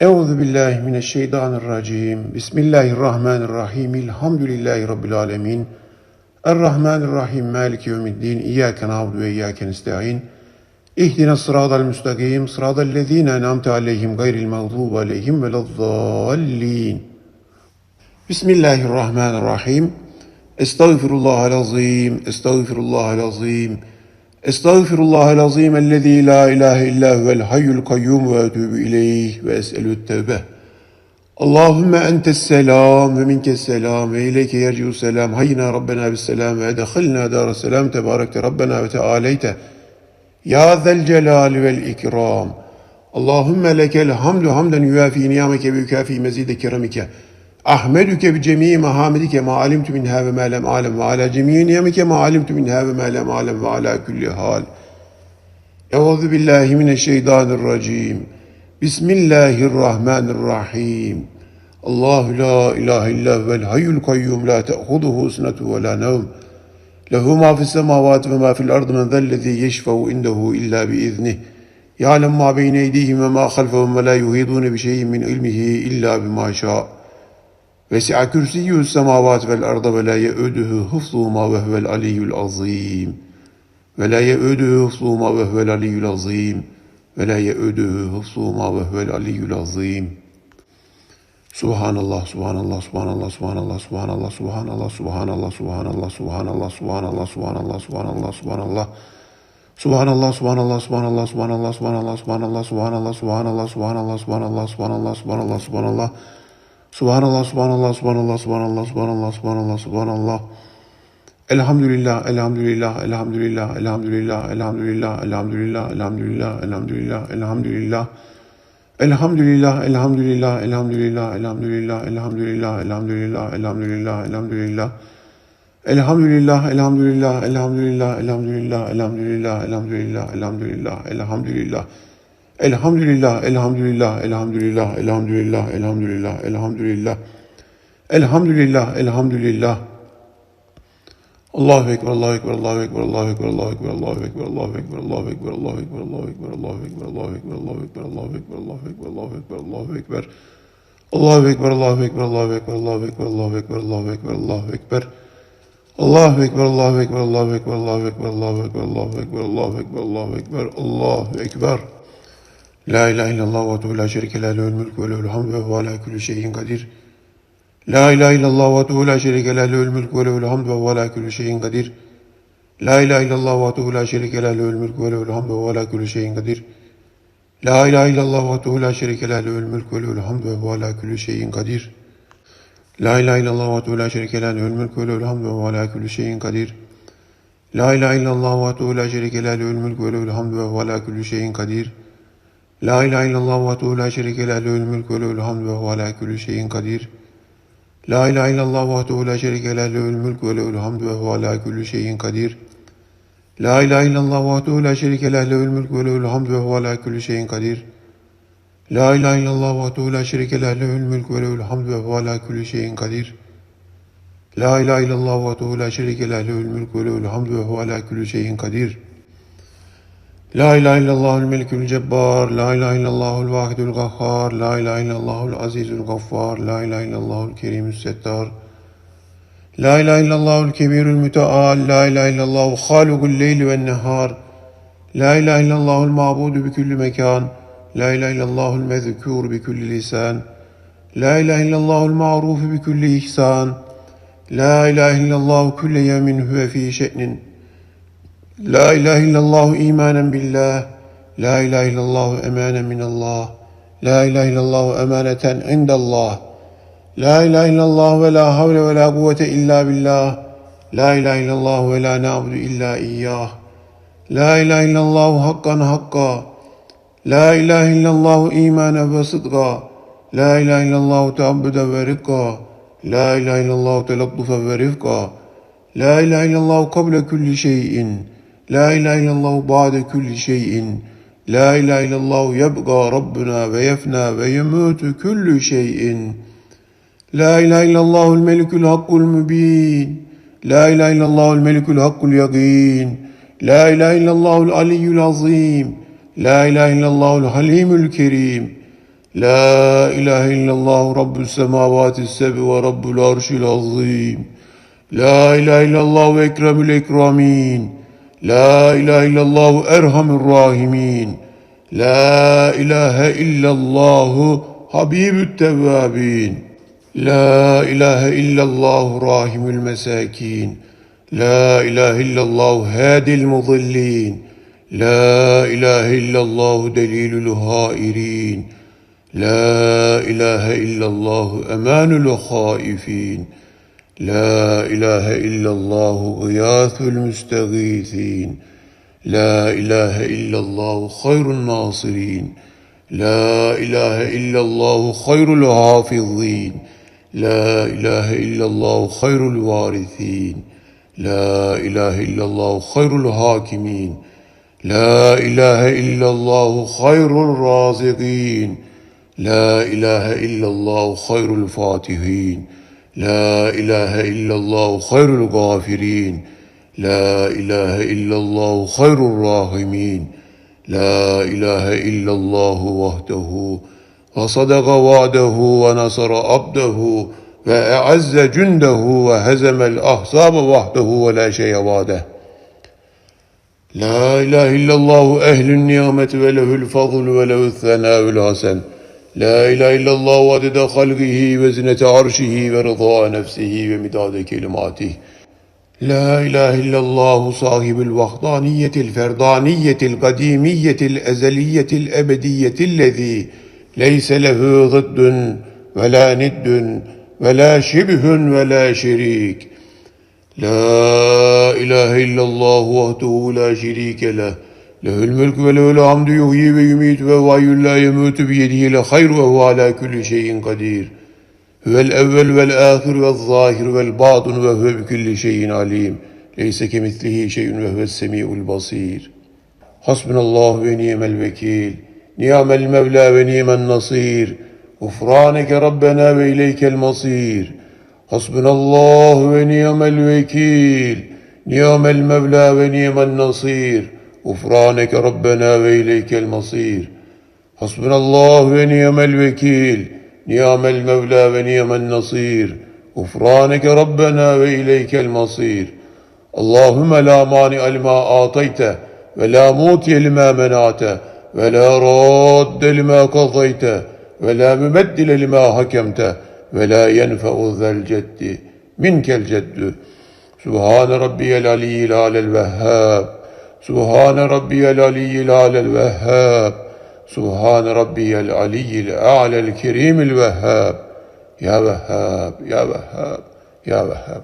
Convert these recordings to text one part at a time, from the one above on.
Euzu billahi mineşşeytanirracim. Bismillahirrahmanirrahim. Elhamdülillahi rabbil alamin. Errahmanirrahim. Maliki yevmiddin. İyyake na'budu ve iyyake nestaîn. İhdina sıratal müstakim. Sıratal lezîne en'amte aleyhim gayril mağdubi aleyhim velezzallin. Bismillahirrahmanirrahim. Estağfirullahal azim. Estağfirullahal azim. أستغفر الله العظيم الذي لا إله إلا هو الحي القيوم وأتوب إليه وأسأل التوبة. اللهم أنت السلام ومنك السلام وإليك يرجو السلام. هينا ربنا بالسلام وأدخلنا دار السلام. تباركت ربنا وتعاليت. يا ذا الجلال والإكرام. اللهم لك الحمد حمدا يوافي نعمك ويكافي مزيد كرمك. Ahmeduke bi cemii mahamidike ma alimtu minha ve ma lem alem ve ala cemii niyamike ma alimtu minha ve ma lem alem ve ala kulli hal. Euzu billahi mineşşeytanirracim. Bismillahirrahmanirrahim. Allahu la ilahe illa huvel hayyul kayyum la te'huduhu sinetu ve la nevm. Lehu ma fis semavati ve ma fil ardı men zellezî yeşfe'u indehu illa biiznih. Ya'lem ma beyne eydihim ve ma halfehum ve la yuhidûne bi şeyin min ilmihi illa bima şa'a. Vesi'a kürsiyyü semavat vel arda ve la ye'uduhu hıfzuhuma ve huvel aliyyul azim. Ve la ye'uduhu hıfzuhuma ve huvel aliyyul azim. Ve la ye'uduhu hıfzuhuma ve huvel aliyyul azim. Subhanallah, subhanallah, subhanallah, subhanallah, subhanallah, subhanallah, subhanallah, subhanallah, subhanallah, subhanallah, subhanallah, subhanallah, subhanallah. Subhanallah, subhanallah, subhanallah, subhanallah, subhanallah, subhanallah, subhanallah, subhanallah, subhanallah, subhanallah, subhanallah, subhanallah, subhanallah. Subhanallah, subhanallah, subhanallah, subhanallah, subhanallah, subhanallah, subhanallah. Elhamdülillah, elhamdülillah, elhamdülillah, elhamdülillah, elhamdülillah, elhamdülillah, elhamdülillah, elhamdülillah, elhamdülillah. Elhamdülillah, elhamdülillah, elhamdülillah, elhamdülillah, elhamdülillah, elhamdülillah, elhamdülillah, elhamdülillah. Elhamdülillah, elhamdülillah, elhamdülillah, elhamdülillah, elhamdülillah, elhamdülillah, elhamdülillah, elhamdülillah. Elhamdülillah, elhamdülillah, elhamdülillah, elhamdülillah, elhamdülillah, elhamdülillah. Elhamdülillah, elhamdülillah. Allahu ekber, Allahu ekber, Allahu ekber, Allahu ekber, Allahu ekber, Allahu ekber, Allahu ekber, Allahu ekber, Allahu ekber, Allahu ekber, Allahu ekber, Allahu ekber, Allahu ekber, Allahu ekber, Allahu ekber, Allahu ekber, Allahu ekber. Allahu ekber, Allahu ekber, Allahu ekber, Allahu ekber, Allahu ekber, Allahu ekber, Allahu ekber. Allahu ekber, Allahu ekber, Allahu ekber, Allahu ekber, Allahu ekber, Allahu ekber, Allahu ekber, Allahu ekber, Allahu ekber. La ilahe illallah ve tuhu la şerike la lehul mulk ve lehul hamd ve ala kulli şeyin kadir. La ilahe illallah ve tuhu la şerike la lehul mulk ve lehul hamd ve ala kulli şeyin kadir. La ilahe illallah ve tuhu la şerike la lehul mulk ve lehul hamd ve ala kulli şeyin kadir. La ilahe illallah ve tuhu la şerike la lehul mulk ve lehul hamd ve ala kulli şeyin kadir. La ilahe illallah ve tuhu la şerike la lehul mulk ve lehul hamd ve ala kulli şeyin kadir. La ilahe illallah ve tuhu la şerike la lehul mulk ve lehul hamd ve ala kulli şeyin kadir. La ilahe illallah ve la şerike la lehul mulk ve lehul hamd ve huve ala kulli şeyin kadir. La ilahe illallah ve la şerike la lehul mulk ve lehul hamd ve huve ala kulli şeyin kadir. La ilahe illallah ve la şerike la lehul mulk ve lehul hamd ve huve ala kulli şeyin kadir. La ilahe illallah ve la şerike la lehul mulk ve lehul hamd ve huve ala kulli şeyin kadir. La ilahe illallah ve la şerike la lehul mulk ve lehul hamd ve huve ala kulli şeyin kadir. La ilahe illallahul melikül cebbar, la ilahe illallahul vahidul gahhar, la ilahe illallahul azizul gaffar, la ilahe illallahul kerimüs settar. La ilahe illallahul kebirul müteal, la ilahe illallahu halukul leyli ve nehar. La ilahe illallahul mabudu bi kulli mekan, la ilahe illallahul mezkur bi kulli lisan. La ilahe illallahul ma'rufu bi kulli ihsan. La ilahe illallahu kulle yemin huve fi şe'nin. La ilahe illallah imanen billah. La ilahe illallah emanen minallah. La ilahe illallah emaneten indallah. La ilahe illallah ve la havle ve la kuvvete illa billah. La ilahe illallah ve la na'budu illa iyyah. La ilahe illallah hakkan hakka. La ilahe illallah imanen ve sıdqa. La ilahe illallah teabbüden ve rikka. La ilahe illallah telabbufen ve rifka. La ilahe illallah kable kulli şeyin. La ilahe illallah ba'de kulli şeyin. La ilahe illallah yebga Rabbuna ve yefna ve yemutu kullu şeyin. La ilahe illallahul melikul hakkul mübin. La ilahe illallahul melikul hakkul yakin. La ilahe illallahul aliyyul azim. La ilahe illallahul halimul kerim. La ilahe illallah Rabbü semavati sebi ve Rabbül arşil azim. La ilahe illallah ve ekremül ekramin. لا إله إلا الله أرحم الراحمين. لا إله إلا الله حبيب التوابين. لا إله إلا الله راحم المساكين. لا إله إلا الله هادي المضلين. لا إله إلا الله دليل الهائرين. لا إله إلا الله أمان الخائفين. لا إله إلا الله غياث المستغيثين. لا إله إلا الله خير الناصرين. لا إله إلا الله خير الحافظين. لا إله إلا الله خير الوارثين. لا إله إلا الله خير الحاكمين. لا إله إلا الله خير الرازقين. لا إله إلا الله خير الفاتحين. لا إله إلا الله خير الغافرين. لا إله إلا الله خير الراحمين. لا إله إلا الله وحده وصدق وعده ونصر عبده وأعز جنده وهزم الأحزاب وحده ولا شيء بعده لا إله إلا الله أهل النعمة وله الفضل وله الثناء الحسن. لا إله إلا الله عدد خلقه وزنة عرشه ورضاء نفسه ومداد كلماته. لا إله إلا الله صاحب الوحدانية الفردانية القديمية الأزلية الأبدية الذي ليس له ضد ولا ند ولا شبه ولا شريك. لا إله إلا الله وحده لا شريك له. Lehül mülk ve lehül hamdü yuhyi ve yumit ve vayyül la yemûtü biyediyle hayr ve hu alâ külli şeyin kadir. Huvel evvel vel âhir vel zahir vel bâdun ve huve bikülli şeyin alim. Leyse kemitlihi şeyin ve huves semî'ul basîr. Hasbunallah ve ni'mel vekil. Ni'mel mevla ve ni'men nasîr. Gufrâneke rabbena ve ileykel masîr. Hasbunallah ve ni'mel vekil. Ni'mel mevla ve ni'men nasîr. Ufraneke Rabbena ve ileykel masir. Hasbunallah ve niyemel vekil. Niyamel mevla ve niyemel nasir. Ufraneke Rabbena ve ileykel masir. Allahümme la mani'el ma atayte ve la mutiyel ma menate ve la radde lima kazayte ve la mübeddile lima hakemte ve la yenfe'u zel ceddi minkel ceddü. Sübhane Rabbiyel Aliyyil Alel Vehhab. Subhane rabbiyel aliyyil alel vehhab. Subhane rabbiyel aliyyil a'lel kerimil vehhab. Ya vehhab, ya vehhab, ya vehhab.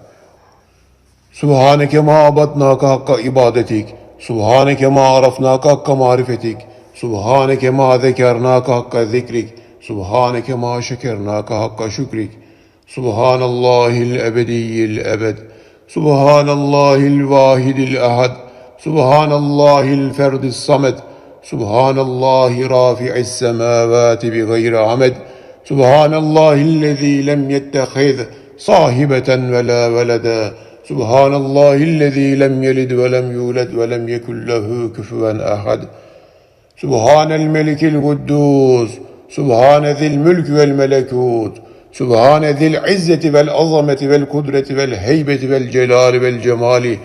Subhaneke ma abadnaka hakka ibadetik. Subhaneke ma arafnaka hakka marifetik. Subhaneke ma zekernaka hakka zikrik. Subhaneke ma şekernaka hakka şükrik. Subhanallahil ebediyyil ebed. Subhanallahil vahidil ehad. سبحان الله الفرد الصمد سبحان الله رافع السماوات بغير عمد سبحان الله الذي لم يتخذ صاحبة ولا ولدا سبحان الله الذي لم يلد ولم يولد ولم يكن له كفوا أحد سبحان الملك القدوس سبحان ذي الملك والملكوت سبحان ذي العزة والعظمة والقدرة والهيبة والجلال والجمال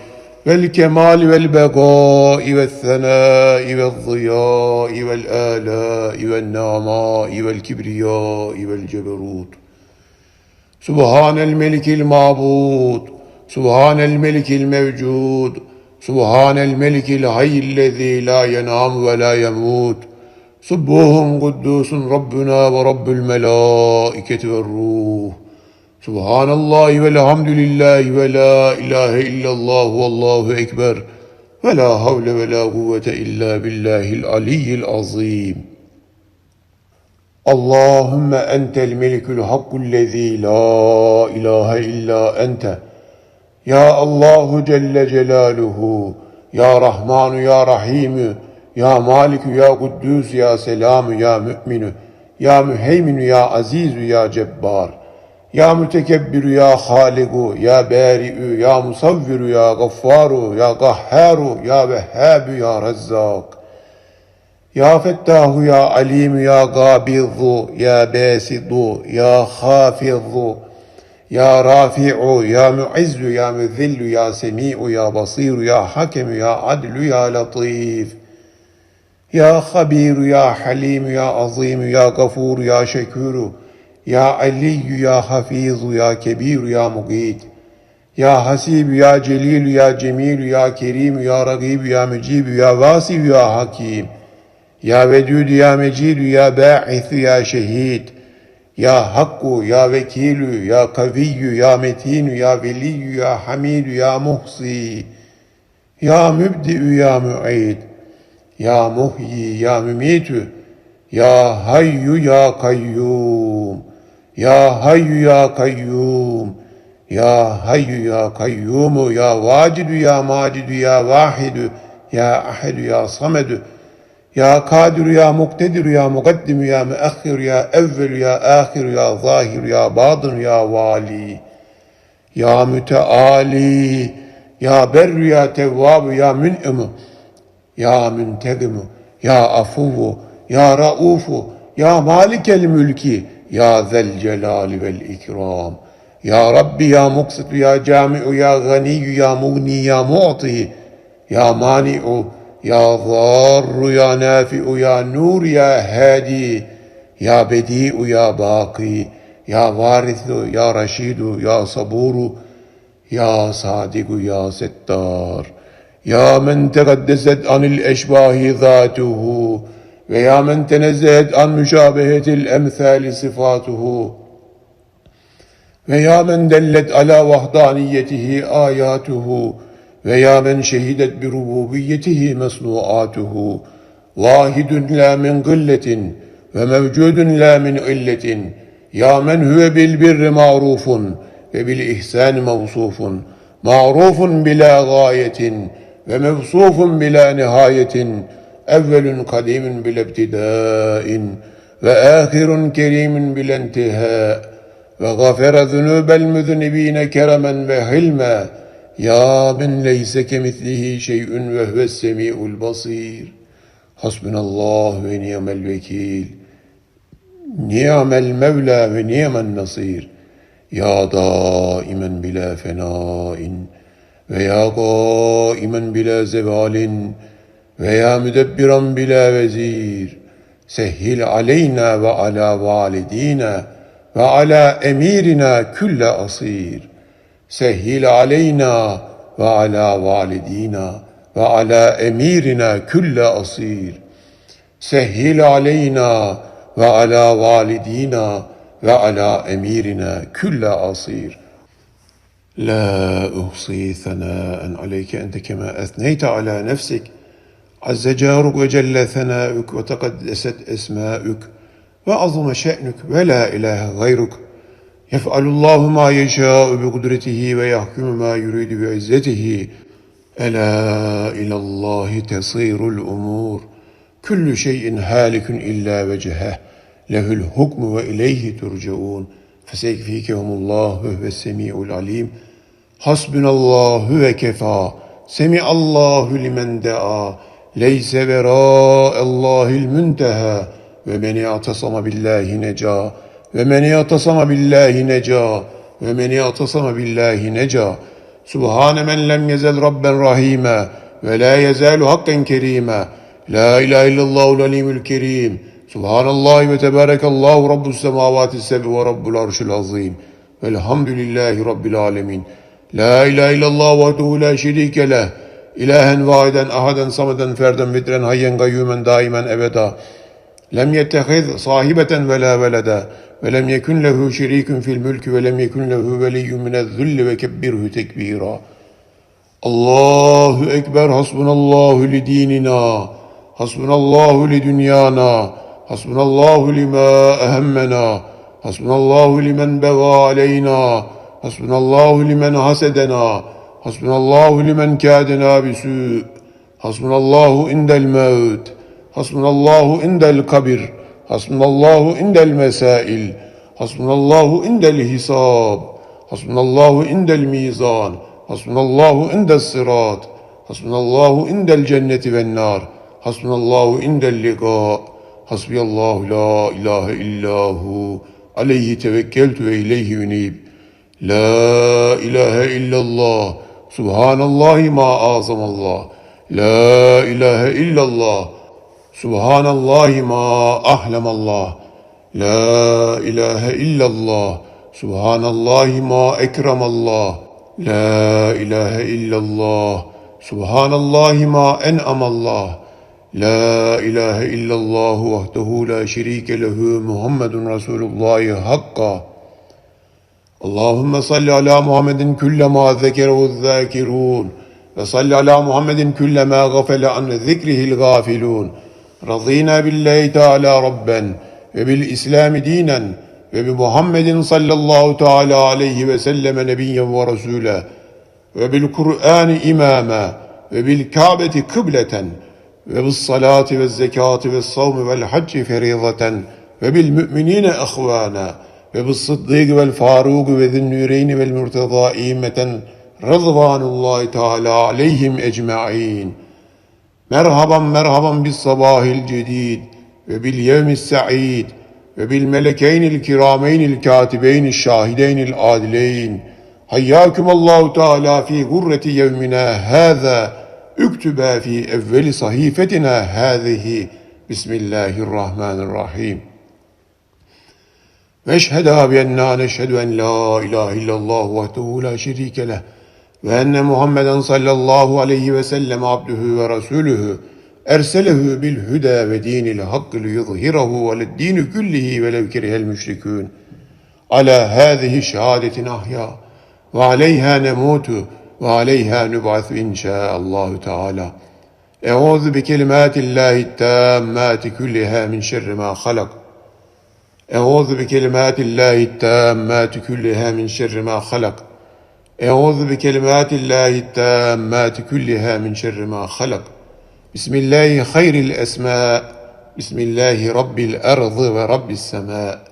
والكمال والبقاء والثناء والضياء والآلاء والنعماء والكبرياء والجبروت سبحان الملك المعبود سبحان الملك الموجود سبحان الملك الحي الذي لا ينام ولا يموت سبوه قدوس ربنا ورب الملائكة والروح Subhanallahi ve elhamdülillahi ve la ilahe illallah vallahu ekber ve la havle ve la kuvvete illa billahil aliyyil azim. Allahümme entel melikül hakkullezî la ilahe illa ente. Ya Allahu Celle Celaluhu, Ya Rahmanu Ya Rahimü, Ya Malikü Ya Kuddüs Ya Selamü Ya Mü'minü, Ya Müheyminü Ya Azizü Ya Cebbar. Ya mütekebbirü ya haligu, ya bari'ü, ya musavviru, ya gaffaru, ya gahharu, ya vehhabü, ya rezzak. Ya fettahu, ya alimu, ya gabizu, ya besidu, ya hafizu, ya rafi'u, ya muizzu, ya müzillu, ya semi'u, ya basiru, ya hakemu, ya adlu, ya latif. Ya habiru, ya halimu, ya azimu, ya gafuru, ya şekuru, ya Aliyyü ya Hafizu ya Kebiru ya Mugit ya Hasibu ya Celilu ya Cemilu ya Kerimu ya Ragibu ya Mücibu ya Vasibu ya Hakim. Ya Vedüdü ya Mecidü ya Ba'ithu ya Şehid ya Hakku ya Vekilü ya Kaviyyü ya Metinü ya Veliyyü ya Hamidü ya Muhsi. Ya Mübdi'ü ya Mu'id. Ya Muhyi ya Mümitü ya Hayyu ya Kayyum ya Hayyu ya Kayyum. Ya Hayyu ya Kayyumu. Ya Vacidu ya Macidu. Ya Vahidu. Ya Ahedü ya Samedü ya Kadir ya Muktedir ya Mukaddim ya Müekhir ya Evvel ya Ahir ya Zahir ya Badın ya Vali. Ya Müteali. Ya Berru ya Tevvabu ya Mün'imü ya Müntegimu. Ya Afuvu. Ya Raufu. Ya Malikel Mülki ya Zel Celali vel İkram ya Rabbi ya Muksitu ya Cami'u ya Ganiyyü ya Mugni ya Mu'ti ya Mani'u ya Zarru ya Nafi'u ya Nur ya Hadi ya Bedi'u ya Baki ya Varithu ya Raşidu ya Saburu ya Sadiku ya Settar ya men tekaddeset anil eşbahi zatuhu ve ya men tenezzehet an müşabehetil emthali sifatuhu. Ve ya men dellet ala vahdaniyetihi ayatuhu. Ve ya men şehidet bi rububiyetihi mesnuatuhu. Vahidun la min gilletin ve mevcudun la min illetin. Ya men huve bil birri ma'rufun ve bil ihsan mevsufun. Ma'rufun bila gayetin ve mevsufun bila nihayetin evvelun kadimin bila ibtidain ve ahirun kerimin bila intihâ ve gafere zunubel müznibine keremen ve hilme. Ya men leyse kemitlihi şey'ün ve huves semi'ul basir. Hasbunallah ve ni'mel vekil. Ni'mel mevla ve ni'men nasir. Ya daimen bila fenain ve ya qaimen bila zevalin ve ya müdebbiran bila vezir. Sehhil aleyna ve ala validina ve ala emirina külle asir. Sehhil aleyna ve ala validina ve ala emirina külle asir. Sehhil aleyna ve ala validina ve ala emirina külle asir. La uhsi thana'en aleyke ente kema ethneyte ala nefsik.'' Azze caruk ve celle senaük ve tekaddeset esmaük ve azme şe'nük ve la ilahe gayruk. Yef'alullahu ma yeşâ'u bi kudretihi ve yahkumu ma yuridu bi izzetihi. Ela ilallahi tesirul umur. Küllü şeyin halikun illa veceheh. Lehül hukmu ve ileyhi turcaun. Feseyfikehumullahu ve semi'ul alim. Hasbunallahu ve kefa. Semi'allahu limen de'a leyse vera Allahil münteha. Ve meni atasama billahi neca ve meni atasama billahi neca ve meni atasama billahi neca Subhane men lem yezel rabben rahime ve la yezalu hakkan kerime La ilahe illallahul alimul kerim Subhanallah ve tebarekallahu rabbus semavati sebi ve rabbul arşil azim Velhamdülillahi rabbil alemin La ilahe illallah ve la şerike leh. İlahen vahiden, ahaden, sameden, ferden, vitren, hayyen, gayyumen, daimen, ebeda. Lem yettehiz sahibeten ve la velede. Ve lem yekun lehu şirikun fil mülkü ve lem yekun lehu veliyyun minezzulli ve kebbirhu tekbira. Allahu Ekber hasbunallahu li dinina. Hasbunallahu li dünyana. Hasbunallahu lima ehemmena. Hasbunallahu limen beva aleyna. Hasbunallahu limen hasedena. Hasbunallahu limen kâdena bisû. Hasbunallahu indel mevt. Hasbunallahu indel kabir. Hasbunallahu indel mesail. Hasbunallahu indel hisab. Hasbunallahu indel mizan. Hasbunallahu indel sırat. Hasbunallahu indel cenneti ven nar. Hasbunallahu indel liqa. Hasbiyallahu la ilahe illahu. Aleyhi tevekkeltu ve ileyhi ünib. La ilahe illallah. Subhanallahi ma azamallah. La ilahe illallah. Subhanallahi ma ahlamallah. La ilahe illallah. Subhanallahi ma ekramallah. La ilahe illallah. Subhanallahi ma en'amallah. La ilahe illallah vahdehu la şerike lehu Muhammedun Resulullah hakka. Allahümme salli ala Muhammedin külle ma zekerehu zâkirûn ve salli ala Muhammedin külle ma gafele an zikrihil gafilûn. Razîna billahi teâlâ rabben ve bil İslam dinen ve bi Muhammedin sallallahu teâlâ aleyhi ve selleme nebiyyen ve rasûle ve bil Kur'an imama ve bis sıddık vel faruk ve zinnüreyni vel mürteza immeten rızvanullahi teala aleyhim ecma'in. Merhaban merhaban bis sabahil cedid ve bil yevmis sa'id ve bil melekeynil kirameynil katibeynil şahideynil adileyn. Hayyakumallahu Teala fi gurreti yevmina hâzâ üktübâ fi evveli sahifetina hâzihi. Bismillahirrahmanirrahim. Ve بأننا نشهد أن لا إله إلا الله وحده لا شريك له وأن محمدا صلى الله عليه وسلم عبده ورسوله أرسله بالهدى ودين الحق ليظهره على الدين كله ولو كره المشركون على هذه شهادة نحيا وعليها نموت وعليها نبعث إن شاء الله تعالى أعوذ بكلمات الله التامات كلها من شر ما خلق أعوذ بكلمات الله التامات كلها من شر ما خلق. أعوذ بكلمات الله التامات كلها من شر ما خلق. بسم الله خير الأسماء بسم الله رب الأرض ورب السماء.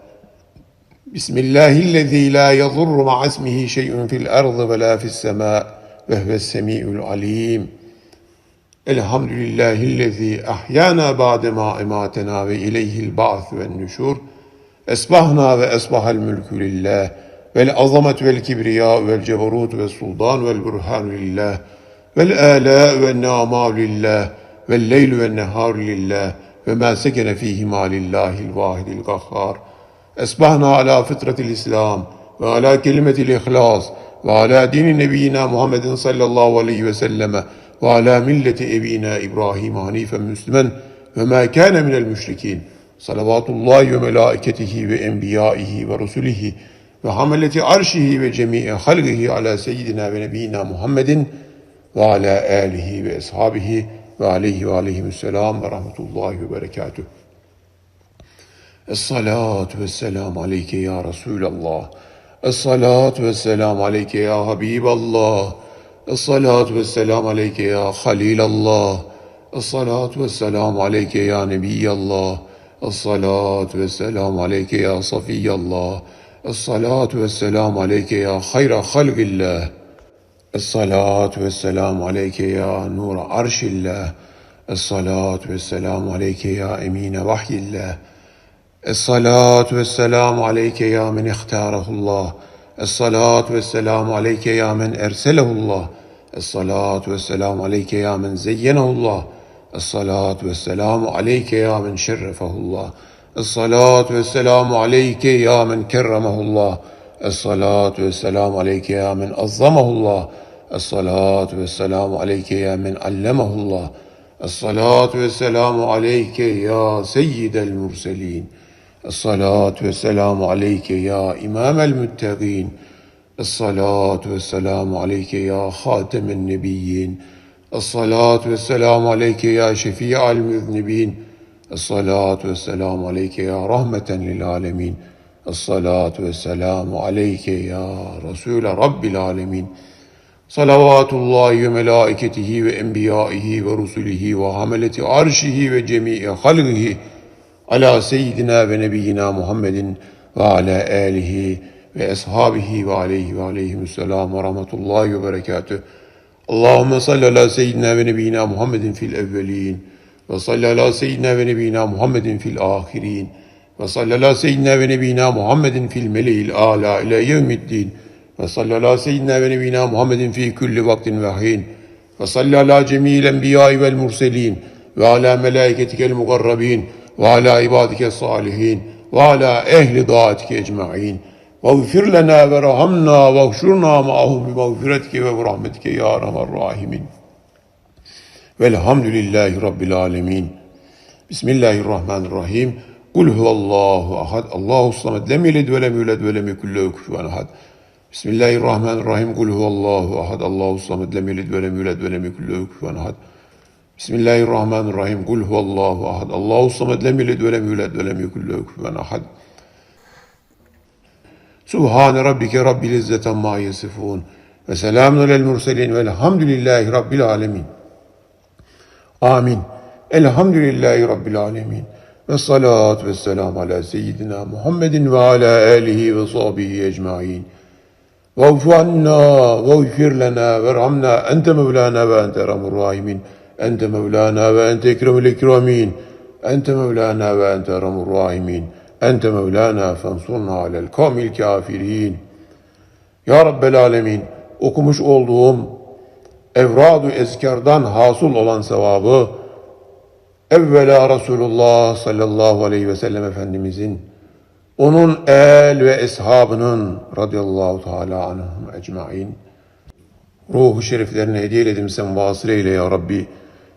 بسم الله الذي لا يضر مع اسمه شيء في الأرض ولا في السماء وهو السميع العليم. الحمد لله الذي أحيانا بعد ما أماتنا وإليه البعث والنشور Esbahna ve esbahal mülkü lillah. Vel azamet vel kibriya vel ceberut ve sultan vel burhan lillah. Vel ala ve nama lillah. Vel leyl ve nehar lillah. Ve ma sekene fihima lillahil vahidil gahhar. Esbahna ala fıtratil İslam ve ala kelimetil ihlas ve ala dini nebiyyina Muhammedin sallallahu aleyhi ve selleme ve ala milleti ebina İbrahim hanifen müslümen ve ma kâne minel müşrikîn.'' salavatullahi ve melâiketihi ve enbiyâihi ve rusulihi ve hameleti arşihi ve cemii halgihi ala seyyidina ve nebiyina Muhammedin ve ala alihi ve ashabihi ve aleyhi ve aleyhimüsselam ve rahmetullahi ve berekatuh. Es-salatu ve selam aleyke ya Resulallah. Es-salatu ve selam aleyke ya Habiballah. Es-salatu ve selam aleyke ya Halilallah. Es-salatu ve selam aleyke ya Nebiyallah. Esselatu vesselam aleyke ya safiyallah. Esselatu vesselam aleyke ya hayra halgillah. Esselatu vesselam aleyke ya nura arşillah. Esselatu vesselam aleyke ya emine vahyillah. Esselatu vesselam aleyke ya men ihtarahullah. Esselatu vesselam aleyke ya men erselehullah. Esselatu vesselam aleyke ya men zeyyenehullah. الصلاة والسلام عليك يا من شرفه الله. الصلاة والسلام عليك يا من كرمه الله. الصلاة والسلام عليك يا من عظمه الله. الصلاة والسلام عليك يا من علمه الله. الصلاة والسلام عليك يا سيد المرسلين. الصلاة والسلام عليك يا إمام المتقين. الصلاة والسلام عليك يا خاتم النبيين. Esselatu vesselamu aleyke ya şefi'al müznibin. Esselatu vesselamu aleyke ya rahmeten lil alemin. Esselatu vesselamu aleyke ya Resule Rabbil alemin. Salavatullahi ve melaiketihi ve enbiyaihi ve rusulihi ve hameleti arşihi ve cemi'i halgihi ala seyyidina ve nebiyyina Muhammedin ve ala alihi ve ashabihi ve aleyhi ve aleyhimüsselam ve rahmetullahi ve berekatuhu sallallahu ala seyyidina ve nebiyina Muhammedin fil ahirin ve sallallahu ala seyyidina ve nebiyina Muhammedin fil meleğil ala ile yevmiddin ve sallallahu ala seyyidina ve nebiyina Muhammedin fi kulli vaktin ve hin ve sallallahu ala cemil enbiyai vel murselin ve ala melaiketikel mukarrabin ve ala ibadike salihin ve ala ehli daatike ecma'in Vagfir lena ve rahamna vagşurna ma'ahu bi mağfiretke ve rahmetke ya arhamar rahimin. Velhamdülillahi Rabbil alemin. Bismillahirrahmanirrahim. Kul huvallahu ahad. Allahu samet. Lem yelid ve lem yulad ve lem yekul lehu kufuven ahad. Bismillahirrahmanirrahim. Kul huvallahu ahad. Allahu samet. Lem yelid ve lem yulad ve lem yekul lehu kufuven ahad. Bismillahirrahmanirrahim. Kul huvallahu ahad. Allahu samet. Lem yelid ve lem yulad ve lem yekul lehu kufuven ahad. سبحان ربك رب العزة ما يصفون وسلام على المرسلين والحمد لله رب العالمين. آمين. الحمد لله رب العالمين. والصلاة والسلام على سيدنا محمد وعلى آله وصحبه أجمعين. واغف عنا واغفر لنا وارحمنا. أنت مولانا وأنت أرحم الراحمين. أنت مولانا وأنت أكرم الأكرمين أنت مولانا وأنت أرحم الراحمين. Ente Mevlana fensurna alel kavmil kafirin. Ya Rabbel Alemin okumuş olduğum evradu ezkardan hasıl olan sevabı evvela Resulullah sallallahu aleyhi ve sellem Efendimizin onun el ve eshabının radıyallahu teala anhum ecmain ruhu şeriflerine hediye edimsen vasıl eyle ya Rabbi.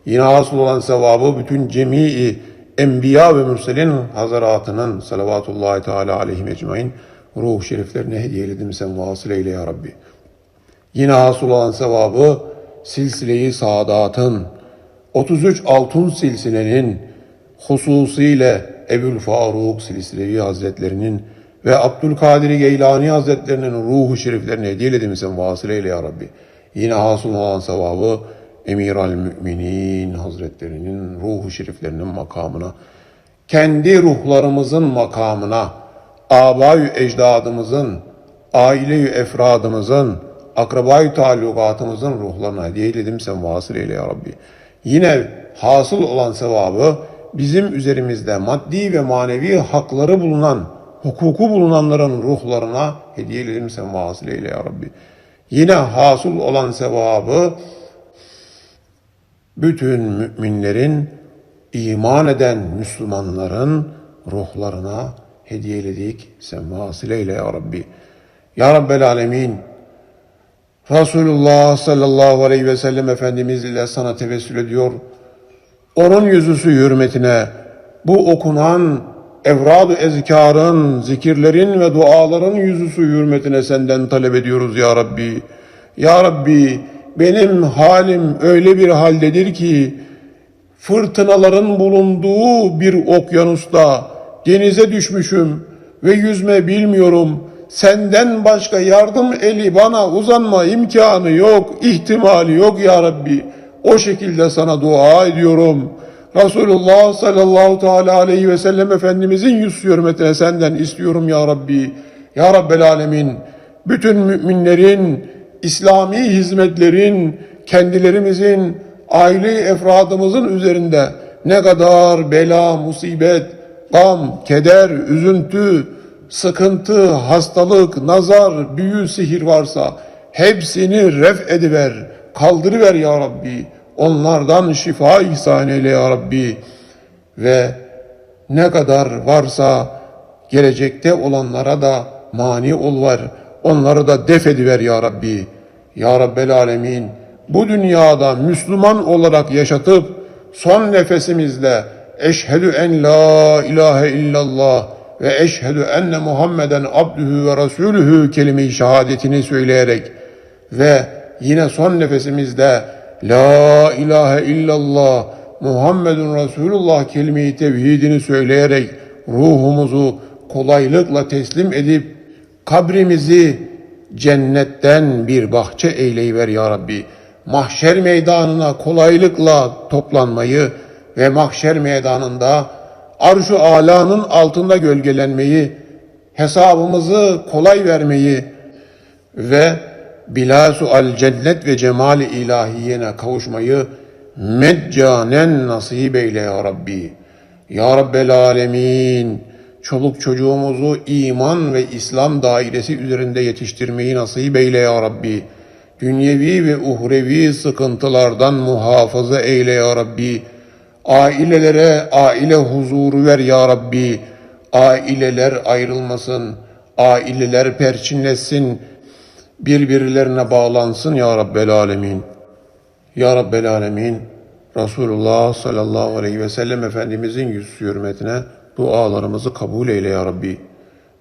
Yine hasıl olan sevabı bütün cemii enbiya ve mürselin hazaratının salavatullahi teala aleyhim ecmain ruhu şeriflerine hediye eyledim sen vasıl eyle ya Rabbi. Yine hasıl olan sevabı silsile-i saadatın 33 altın silsilenin hususiyle Ebul Faruk Silsilevi Hazretlerinin ve Abdülkadir Geylani Hazretlerinin ruhu şeriflerine hediye eyledim sen vasıl eyle ya Rabbi. Yine hasıl olan sevabı Emir al Müminin Hazretlerinin ruhu şeriflerinin makamına, kendi ruhlarımızın makamına, abayü ecdadımızın, aile-i efradımızın, akrabayı talukatımızın ruhlarına hediye eyledim sen vasıl eyle ya Rabbi. Yine hasıl olan sevabı bizim üzerimizde maddi ve manevi hakları bulunan, hukuku bulunanların ruhlarına hediye eyledim sen vasıl eyle ya Rabbi. Yine hasıl olan sevabı bütün müminlerin, iman eden Müslümanların ruhlarına hediyeledik. Sen vasıl eyle ya Rabbi. Ya Rabbel Alemin, Resulullah sallallahu aleyhi ve sellem Efendimiz ile sana tevessül ediyor. Onun yüzüsü hürmetine bu okunan evrad-ı ezkarın, zikirlerin ve duaların yüzüsü hürmetine senden talep ediyoruz ya Rabbi. Ya Rabbi benim halim öyle bir haldedir ki fırtınaların bulunduğu bir okyanusta denize düşmüşüm ve yüzme bilmiyorum. Senden başka yardım eli bana uzanma imkanı yok, ihtimali yok ya Rabbi. O şekilde sana dua ediyorum. Resulullah sallallahu teala aleyhi ve sellem Efendimizin yüz hürmetine senden istiyorum ya Rabbi. Ya Rabbel Alemin bütün müminlerin İslami hizmetlerin kendilerimizin, aile efradımızın üzerinde ne kadar bela, musibet, gam, keder, üzüntü, sıkıntı, hastalık, nazar, büyü, sihir varsa hepsini ref ediver, kaldırıver ya Rabbi. Onlardan şifa ihsan eyle ya Rabbi. Ve ne kadar varsa gelecekte olanlara da mani ol var. Onları da def ediver ya Rabbi. Ya Rabbel Alemin bu dünyada Müslüman olarak yaşatıp son nefesimizle eşhedü en la ilahe illallah ve eşhedü enne Muhammeden abdühü ve rasulühü kelime-i şehadetini söyleyerek ve yine son nefesimizde la ilahe illallah Muhammedun Resulullah kelime-i tevhidini söyleyerek ruhumuzu kolaylıkla teslim edip kabrimizi cennetten bir bahçe eyleyiver ya Rabbi. Mahşer meydanına kolaylıkla toplanmayı ve mahşer meydanında arş-ı alanın altında gölgelenmeyi, hesabımızı kolay vermeyi ve bilasu al cennet ve cemali ilahiyene kavuşmayı meccanen nasip eyle ya Rabbi. Ya Rabbel Alemin, çoluk çocuğumuzu iman ve İslam dairesi üzerinde yetiştirmeyi nasip eyle ya Rabbi. Dünyevi ve uhrevi sıkıntılardan muhafaza eyle ya Rabbi. Ailelere aile huzuru ver ya Rabbi. Aileler ayrılmasın, aileler perçinlesin, birbirlerine bağlansın ya Rabbel Alemin. Ya Rabbel Alemin, Resulullah sallallahu aleyhi ve sellem Efendimizin yüz hürmetine dualarımızı kabul eyle ya Rabbi.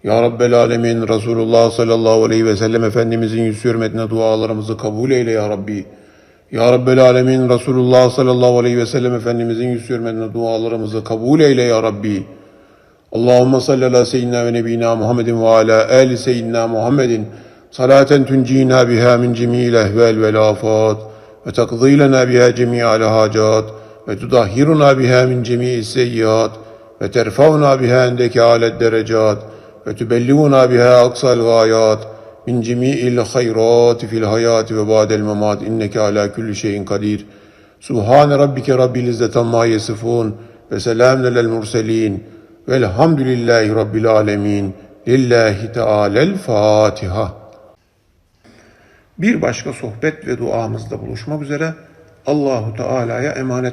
Ya Rabbel Alemin, Resulullah sallallahu aleyhi ve sellem Efendimizin yüz hürmetine dualarımızı kabul eyle ya Rabbi. Ya Rabbel Alemin, Resulullah sallallahu aleyhi ve sellem Efendimizin yüz hürmetine dualarımızı kabul eyle ya Rabbi. Allahümme salli ala seyyidina ve nebiyina Muhammedin ve ala ali seyyidina Muhammedin salaten tuncina biha min cemil ehvel vel afat ve takdi lena biha cemi'al hacat ve tudahhiruna biha min cemi'i seyyiat ve terfavna biha indeke alet derecat ve tübelliguna biha aksal gayat min cemi'il hayrat fil hayat ve ba'del memat inneke ala kulli şeyin kadir. Subhane rabbike rabbil izzet amma yasifun ve selamun alel murselin velhamdülillahi rabbil alemin. Lillahi Teala'l Fatiha. Bir başka sohbet ve duamızda buluşmak üzere Allahu Teala'ya emanet